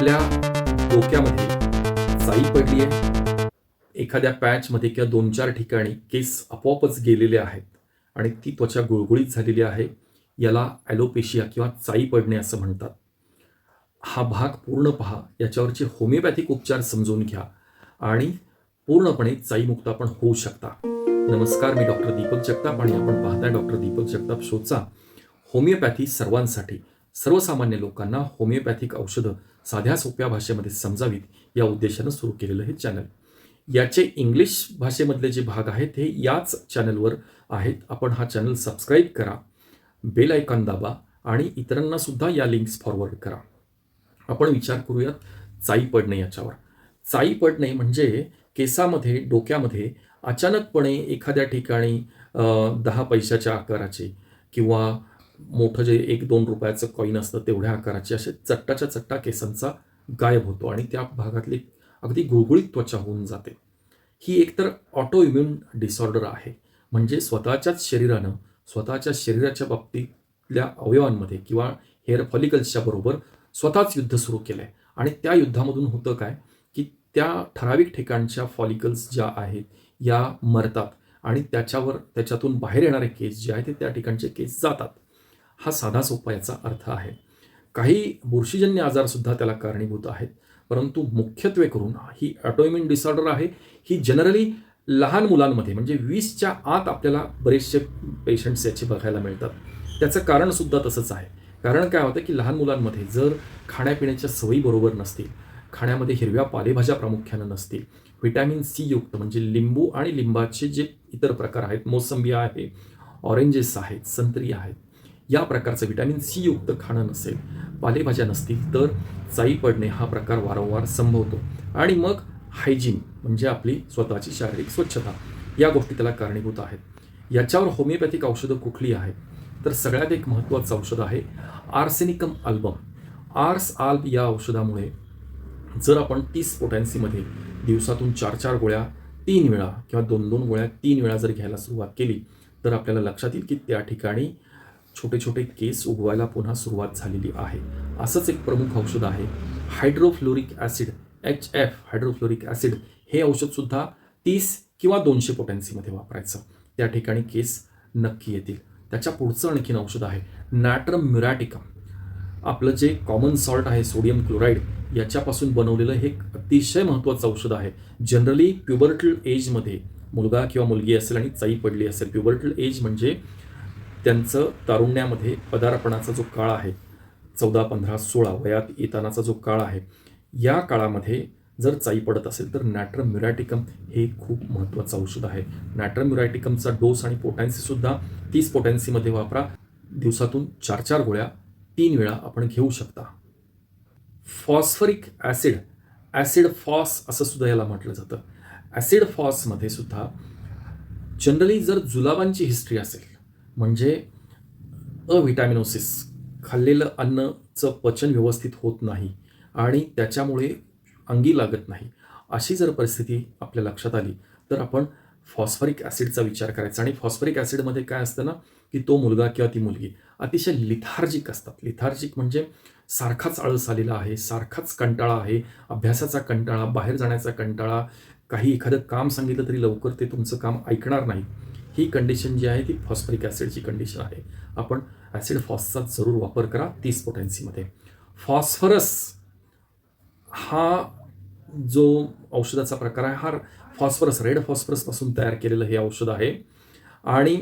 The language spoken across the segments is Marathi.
आपल्या डोक्यामध्ये साई पडली आहे. एखाद्या पॅचमध्ये किंवा दोन चार ठिकाणी केस आपोआपच गेलेले आहेत आणि ती त्वचा गुळगुळीत झालेली आहे. याला ॲलोपेशिया किंवा चाई पडणे असं म्हणतात. हा भाग पूर्ण पहा. याच्यावरचे होमिओपॅथिक उपचार समजून घ्या आणि पूर्णपणे चाईमुक्त आपण होऊ शकता. नमस्कार मी डॉक्टर दीपक जगताप आणि आपण पाहताय डॉक्टर दीपक जगताप शोचा होमिओपॅथी सर्वांसाठी. सर्वसामान्य लोकांना होमिओपॅथिक औषधं साध्या सोप्या भाषेमध्ये समजावीत या उद्देशानं सुरू केलेलं हे चॅनल याचे इंग्लिश भाषेमधले जे भाग आहेत हे याच चॅनलवर आहेत. आपण हा चॅनल सबस्क्राईब करा बेल आयकॉन दाबा आणि इतरांना सुद्धा या लिंक्स फॉरवर्ड करा. आपण विचार करूयात चाई पडणे याच्यावर. चाई पडणे म्हणजे केसामध्ये डोक्यामध्ये अचानकपणे एखाद्या ठिकाणी दहा पैशाच्या आकाराचे किंवा मोठं जे एक दोन रुपयाचं कॉईन असतं तेवढ्या आकाराचे असे चट्टाच्या चट्टा केसांचा गायब होतो आणि त्या भागातली अगदी गुळगुळीत त्वचा होऊन जाते. ही एकतर ऑटो इम्युन डिसऑर्डर आहे. म्हणजे स्वतःच्याच शरीरानं स्वतःच्या शरीराच्या बाबतीतल्या अवयवांमध्ये किंवा हेअर फॉलिकल्सच्या बरोबर स्वतःच युद्ध सुरू केलं आहे आणि त्या युद्धामधून होतं काय? की त्या ठराविक ठिकाणच्या फॉलिकल्स ज्या आहेत या मरतात आणि त्याच्यावर त्याच्यातून बाहेर येणारे केस जे आहेत ते त्या ठिकाणचे केस जातात. हा साधा सोपा याचा अर्थ आहे. काही बुरशीजन्य आजारसुद्धा त्याला कारणीभूत आहेत. परंतु मुख्यत्वे करून ही ऑटोइम्युन डिसऑर्डर आहे. ही जनरली लहान मुलांमध्ये म्हणजे वीसच्या आत आपल्याला बरेचसे पेशंट्स याचे बघायला मिळतात. त्याचं कारणसुद्धा तसंच आहे. कारण काय होतं की लहान मुलांमध्ये जर खाण्यापिण्याच्या सवयी बरोबर नसतील खाण्यामध्ये हिरव्या पालेभाज्या प्रामुख्यानं नसतील व्हिटॅमिन सी युक्त म्हणजे लिंबू आणि लिंबाचे जे इतर प्रकार आहेत मोसंबी आहे ऑरेंजेस आहेत संत्री आहेत या प्रकारचं व्हिटॅमिन सी युक्त खाणं नसेल पालेभाज्या नसतील तर चाई पडणे हा प्रकार वारंवार संभवतो. आणि मग हायजीन म्हणजे आपली स्वतःची शारीरिक स्वच्छता या गोष्टी त्याला कारणीभूत आहेत. याच्यावर होमिओपॅथिक औषधं कुठली आहेत? तर सगळ्यात एक महत्त्वाचं औषध आहे आर्सेनिकम अल्बम आर्स आल्ब या औषधामुळे जर आपण तीस पोटॅन्सीमध्ये दिवसातून चार चार गोळ्या तीन वेळा किंवा दोन दोन गोळ्या तीन वेळा जर घ्यायला सुरुवात केली तर आपल्याला लक्षात येईल की त्या ठिकाणी छोटे छोटे केस उगवायला पुन्हा सुरुवात झालेली आहे. असंच एक प्रमुख औषध आहे. Hydrofluoric acid H F hydrofluoric acid हे औषधसुद्धा तीस किंवा दोनशे पोटॅन्सीमध्ये वापरायचं. त्या ठिकाणी केस नक्की येतील. त्याच्या पुढचं आणखीन औषध आहे नॅट्रम म्युरॅटिकम. आपलं जे कॉमन सॉल्ट आहे सोडियम क्लोराईड याच्यापासून बनवलेलं हे एक अतिशय महत्त्वाचं औषध आहे. जनरली प्युबर्टल एजमध्ये मुलगा किंवा मुलगी असेल आणि चाई पडली असेल प्युबर्टल एज म्हणजे त्यांचं तारुण्यामध्ये पदार्पणाचा जो काळ आहे चौदा पंधरा सोळा वयात येतानाचा जो काळ आहे या काळामध्ये जर चाई पडत असेल तर नॅट्रम म्युरॅटिकम हे खूप महत्त्वाचं औषध आहे. नॅट्रम म्युरॅटिकमचा डोस आणि पोटॅन्सीसुद्धा तीस पोटॅन्सीमध्ये वापरा. दिवसातून चार चार गोळ्या तीन वेळा आपण घेऊ शकता. फॉस्फरिक ॲसिड ॲसिड फॉस असं सुद्धा याला म्हटलं जातं. ॲसिड फॉसमध्ये सुद्धा जनरली जर जुलाबांची हिस्ट्री असेल म्हणजे अव्हिटॅमिनोसिस खाल्लेलं अन्नचं पचन व्यवस्थित होत नाही आणि त्याच्यामुळे अंगी लागत नाही. अशी जर परिस्थिती आपल्या लक्षात आली तर आपण फॉस्फरिक ॲसिडचा विचार करायचा. आणि फॉस्फरिक ॲसिडमध्ये काय असतं ना की तो मुलगा किंवा ती मुलगी अतिशय लिथार्जिक असतात. लिथार्जिक म्हणजे सारखाच आळस आलेला आहे सारखाच कंटाळा आहे अभ्यासाचा कंटाळा बाहेर जाण्याचा कंटाळा काही एखादं काम सांगितलं तरी लवकर ते तुमचं काम ऐकणार नाही. ही कंडिशन जी आहे ती फॉस्फरिक ॲसिडची कंडिशन आहे. आपण ॲसिड फॉसचा जरूर वापर करा तीस पोटॅन्सीमध्ये फॉस्फरस हा जो औषधाचा प्रकार आहे हा फॉस्फरस रेड फॉस्फरसपासून तयार केलेलं हे औषध आहे. आणि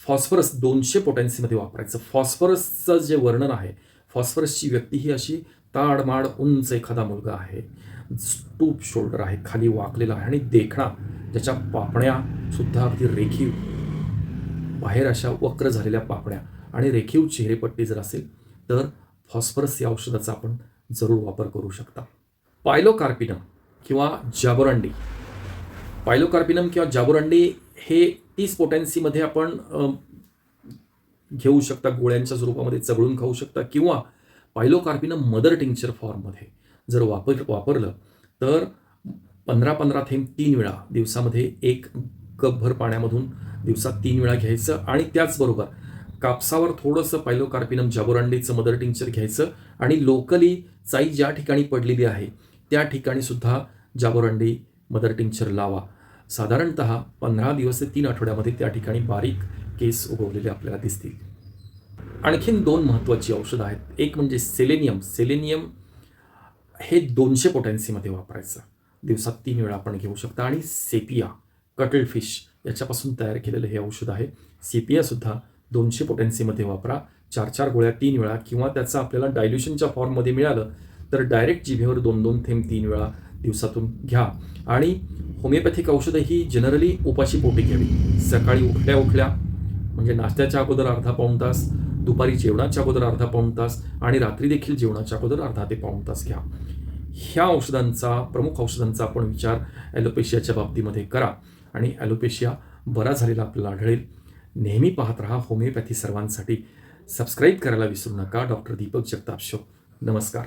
फॉस्फरस दोनशे पोटॅन्सीमध्ये वापरायचं. फॉस्फरसचं जे वर्णन आहे फॉस्फरसची व्यक्ती ही अशी ताडमाड उंच एखादा मुलगा आहे. स्टूप शोल्डर आहे खाली वाकलेला आहे आणि देखणा ज्याच्या पापण्यासुद्धा अगदी रेखीव. बाहेर अशा वक्र झालेल्या पापण्या आणि रेखीव चेहरेपट्टी जर असेल तर फॉस्फरस या औषधाचा आपण जरूर वापर करू शकता. पायलोकार्पिनम किंवा जाबोरांडी. पायलोकार्पिनम किंवा जाबोरांडी हे तीस पोटॅन्सीमध्ये आपण घेऊ शकता गोळ्यांच्या स्वरूपामध्ये चगळून खाऊ शकता किंवा पायलोकार्पिनम मदर टिंक्चर फॉर्ममध्ये जर वापर वापरलं तर पंधरा पंधरा थेंब तीन वेळा दिवसामध्ये एक कपभर पाण्यामधून दिवसात तीन वेळा घ्यायचं आणि त्याचबरोबर कापसावर थोडंसं पायलोकार्पिनम जाबोरांडीचं मदर टिंक्चर घ्यायचं आणि लोकली चाई ज्या ठिकाणी पडलेली आहे त्या ठिकाणी सुद्धा जाबोरांडी मदर टिंक्चर लावा. साधारणत पंधरा दिवस ते तीन आठवड्यामध्ये त्या ठिकाणी बारीक केस उगवलेले आपल्याला दिसतील. आणखीन दोन महत्त्वाची औषधं आहेत. एक म्हणजे सेलेनियम. सेलेनियम हे दोनशे पोटॅन्सीमध्ये वापरायचं. दिवसात तीन वेळा आपण घेऊ शकता. आणि सेपिया कटल फिश याच्यापासून तयार केलेलं हे औषध आहे. सेपियासुद्धा दोनशे पोटॅन्सीमध्ये वापरा. चार चार गोळ्या तीन वेळा किंवा त्याचं आपल्याला डायल्युशनच्या फॉर्ममध्ये मिळालं तर डायरेक्ट जिभेवर दोन दोन थेंब तीन वेळा दिवसातून घ्या. आणि होमिओपॅथिक औषधं ही जनरली उपाशी पोटी घ्यावी. सकाळी उठल्या उठल्या म्हणजे नाश्त्याच्या अगोदर अर्धा पाऊण तास दुपारी जेवणाच्या अगोदर अर्धा पाऊण तास आणि रात्री देखील जेवणाच्या अगोदर अर्धा ते पाऊण तास घ्या. ह्या औषधांचा प्रमुख औषधांचा आपण विचार ॲलोपेशियाच्या बाबतीमध्ये करा. आणि ॲलोपेशिया बरा झालेला आपल्याला आढळेल. नेहमी पाहत राहा होमिओपॅथी सर्वांसाठी. सबस्क्राईब करायला विसरू नका. Doctor Deepak Jagtap show. नमस्कार.